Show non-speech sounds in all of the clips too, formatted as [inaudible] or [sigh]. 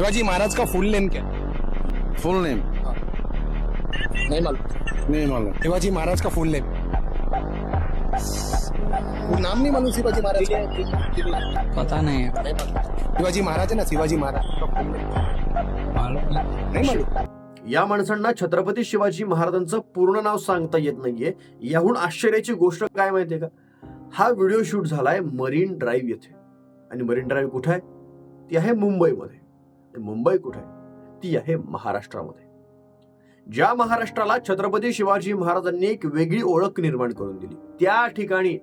शिवाजी महाराज का फुल नेम क्या? फुल नेम नहीं मालूम। नहीं मालूम। शिवाजी महाराज का फुल नेम नाम नहीं मालूम शिवाजी महाराज का। पता नहीं है। नहीं मालूम। शिवाजी महाराज है ना? शिवाजी महाराज नहीं मालूम। या माणसांना छत्रपती शिवाजी महाराजांचं पूर्ण नाव सांगता येत नाहीये. याहून आश्चर्याची गोष्ट काय माहितीये का? हा व्हिडिओ शूट झालाय मरीन ड्राईव्ह येथे. आणि मरीन ड्राईव्ह कुठे आहे? ती आहे मुंबईमध्ये. मुंबई कुठे? ती आहे महाराष्ट्रामध्ये. ज्या महाराष्ट्राला छत्रपती शिवाजी महाराजांनी एक वेगळी ओळख निर्माण करून दिली त्या ठिकाणी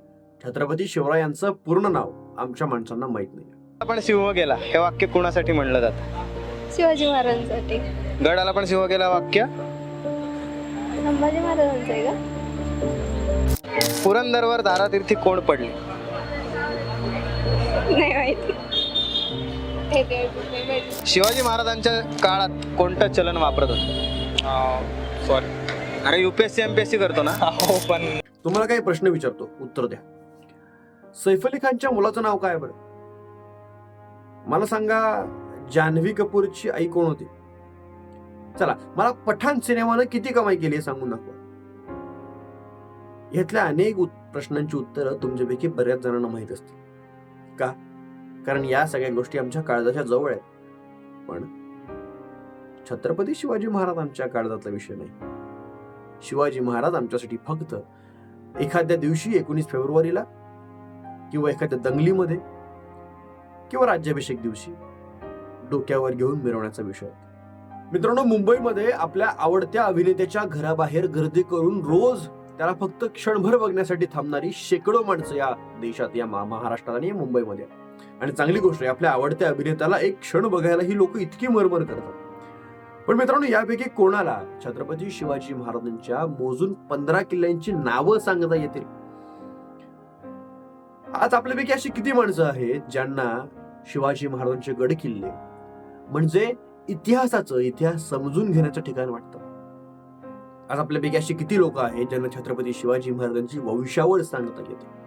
छत्रपती शिवरायांचं पूर्ण नाव आमच्या माणसांना माहीत नाही पण सिंह गेला हे वाक्य कुणासाठी म्हणलं जातं? शिवाजी महाराजांसाठी. गडाला पण सिंह गेला वाक्य? संभाजी महाराजांचं आहे का? पुरंदरवर धारातीर्थी कोण पडले? शिवाजी महाराजांच्या काळात कोणतं चलन वापरत होतं? सॉरी अरे युपीएससी एमपीएससी करतो ना. [laughs] हो पण तुम्हाला काही प्रश्न विचारतो उत्तर द्या. सैफ अली खानच्या मुलाचं नाव काय बरं? मला सांगा जान्हवी कपूरची आई कोण होती? चला मला पठाण सिनेमानं किती कमाई केली हे सांगून दाखवा. ह्यातल्या अनेक उत- प्रश्नांची उत्तरं तुमच्यापैकी बऱ्याच जणांना माहीत असतील. का? कारण या सगळ्या गोष्टी आमच्या काळजाच्या जवळ आहेत. पण छत्रपती शिवाजी महाराज आमच्या काळजातला विषय नाही. शिवाजी महाराज आमच्यासाठी फक्त एखाद्या दिवशी एकोणीस फेब्रुवारीला किंवा एखाद्या दंगलीमध्ये किंवा राज्याभिषेक दिवशी डोक्यावर घेऊन मिरवण्याचा विषय मित्रांनो मुंबईमध्ये आपल्या आवडत्या अभिनेत्याच्या घराबाहेर गर्दी करून रोज त्याला फक्त क्षणभर बघण्यासाठी थांबणारी शेकडो माणसं या देशात या मा- महाराष्ट्रात आणि या मुंबईमध्ये आणि चांगली गोष्ट आहे आपल्या आवडत्या अभिनेत्याला एक क्षण बघायला ही लोक इतकी मरमर करतात. पण मित्रांनो यापैकी कोणाला छत्रपती शिवाजी महाराजांच्या मोजून पंधरा किल्ल्यांची नावं सांगता येतील? आज आपल्यापैकी अशी किती माणसं आहेत ज्यांना शिवाजी महाराजांचे गड किल्ले म्हणजे इतिहासाचं इतिहास समजून घेण्याचं ठिकाण वाटतं. आज आपल्यापैकी अशी किती लोक आहेत ज्यांना छत्रपती शिवाजी महाराजांची वंशावळ सांगता येते?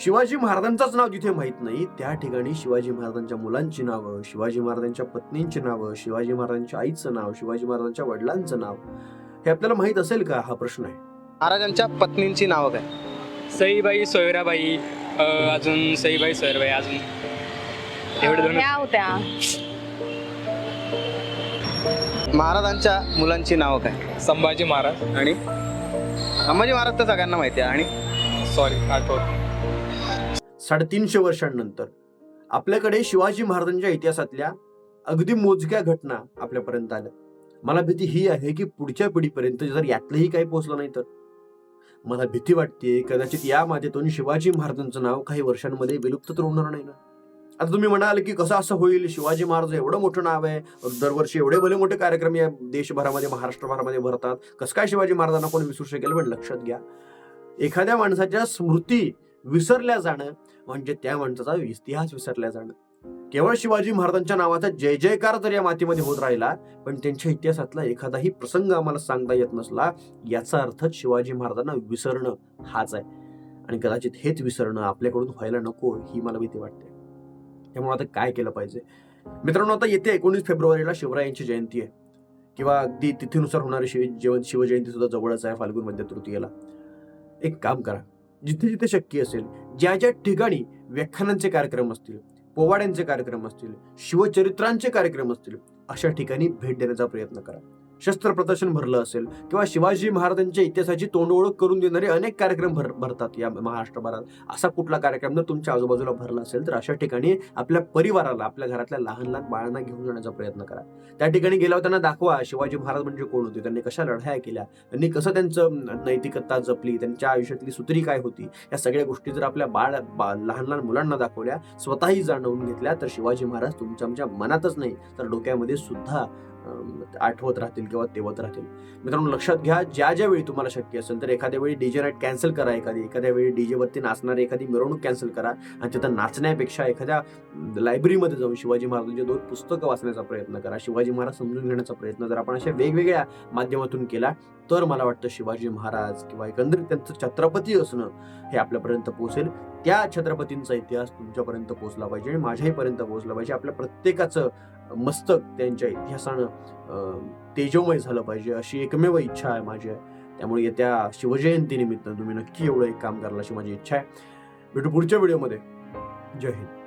शिवाजी महाराजांचंच नाव जिथे माहीत नाही त्या ठिकाणी शिवाजी महाराजांच्या मुलांची नावं शिवाजी महाराजांच्या पत्नींची नावं शिवाजी महाराजांच्या आईचं नाव शिवाजी महाराजांच्या वडिलांचं नाव हे आपल्याला माहीत असेल का हा प्रश्न आहे? महाराजांच्या पत्नींची नावं काय? सईबाई सोयराबाई अ, अजून सईबाई सोयराबाई अजून एवढे दोन होत्या. महाराजांच्या मुलांची नावं काय? संभाजी महाराज. आणि? संभाजी महाराज तर सगळ्यांना माहिती आहे. आणि? सॉरी आठवत. साडेतीनशे वर्षांनंतर. आपल्याकडे शिवाजी महाराजांच्या इतिहासातल्या अगदी मोजक्या घटना आपल्यापर्यंत आल्या. मला भीती ही आहे की पुढच्या पिढीपर्यंत जर यातलंही काही पोहोचलं नाही तर. मला भीती वाटते कदाचित या माध्यमातून शिवाजी महाराजांचं नाव काही वर्षांमध्ये विलुप्त तर होणार नाही ना. आता तुम्ही म्हणाल की कसं असं होईल? शिवाजी महाराज एवढं मोठं नाव आहे दरवर्षी एवढे भले मोठे कार्यक्रम या देशभरामध्ये महाराष्ट्रभरामध्ये भरतात. कसं काय शिवाजी महाराजांना कोण विसरू शकेल? पण लक्षात घ्या. एखाद्या माणसाच्या स्मृती विसरल्या जाणं म्हणजे त्या माणसाचा इतिहास विसरल्या जाणं. केवळ शिवाजी महाराजांच्या नावाचा जय जयकार जर या मातीमध्ये होत राहिला पण त्यांच्या इतिहासातला एखादाही प्रसंग आम्हाला सांगता येत नसला याचा अर्थ शिवाजी महाराजांना विसरणं हाच आहे. आणि कदाचित हेच विसरणं आपल्याकडून व्हायला नको ही मला भीती वाटते. त्यामुळे आता काय केलं पाहिजे? मित्रांनो आता येते एकोणीस फेब्रुवारीला शिवरायांची जयंती आहे. किंवा अगदी तिथीनुसार होणारी शिव जीवन शिवजयंती सुद्धा जवळच आहे फाल्गुन मध्य तृतीयेला एक काम करा जिथे जिथे शक्य असेल ज्या ज्या ठिकाणी व्याख्यानांचे कार्यक्रम असतील पोवाड्यांचे कार्यक्रम असतील शिवचरित्रांचे कार्यक्रम असतील अशा ठिकाणी भेट देण्याचा प्रयत्न करा. शस्त्र प्रदर्शन भरलं असेल किंवा शिवाजी महाराजांच्या इतिहासाची तोंड ओळख करून देणारे अनेक कार्यक्रम भर भरतात या महाराष्ट्रभरात असा कुठला कार्यक्रम जर तुमच्या आजूबाजूला भरला असेल तर अशा ठिकाणी आपल्या परिवाराला आपल्या घरातल्या लहान लहान बाळांना घेऊन जाण्याचा प्रयत्न करा. त्या ठिकाणी गेल्यावर त्यांना दाखवा शिवाजी महाराज म्हणजे कोण होते? त्यांनी कशा लढाया केल्या? त्यांनी कसं त्यांचं नैतिकता जपली? त्यांच्या आयुष्यातली सुतरी काय होती? या सगळ्या गोष्टी जर आपल्या बाळ बा- लहान लहान मुलांना दाखवल्या स्वतःही जाणवून घेतल्या तर शिवाजी महाराज तुमच्या आमच्या मनातच नाही तर डोक्यामध्ये सुद्धा आठवत राहतील किंवा तेवत राहतील. मित्रांनो लक्षात घ्या ज्या ज्या वेळी तुम्हाला शक्य असेल तर एखाद्या वेळी डीजे नाईट कॅन्सल करा एखादी. एखाद्या वेळी डीजेवरती नाचणारी एखादी मिरवणूक कॅन्सल करा आणि तिथं नाचण्यापेक्षा एखाद्या लायब्ररीमध्ये जाऊन शिवाजी महाराजांची दोन पुस्तकं वाचण्याचा प्रयत्न करा. शिवाजी महाराज समजून घेण्याचा प्रयत्न जर आपण अशा वेगवेगळ्या माध्यमातून केला तर मला वाटतं शिवाजी महाराज किंवा एकंदरीत त्यांचं छत्रपती असणं हे आपल्यापर्यंत पोहोचेल. त्या छत्रपतींचा इतिहास तुमच्यापर्यंत पोहोचला पाहिजे आणि माझ्याही पर्यंत पोहोचला पाहिजे. आपल्या प्रत्येकाचं मस्तक त्यांच्या इतिहासानं तेजोमय झालं पाहिजे अशी एकमेव इच्छा आहे माझी त्यामुळे येत्या शिवजयंतीनिमित्त तुम्ही नक्की एवढं एक काम कराल अशी माझी इच्छा आहे. भेटू पुढच्या व्हिडिओमध्ये. जय हिंद.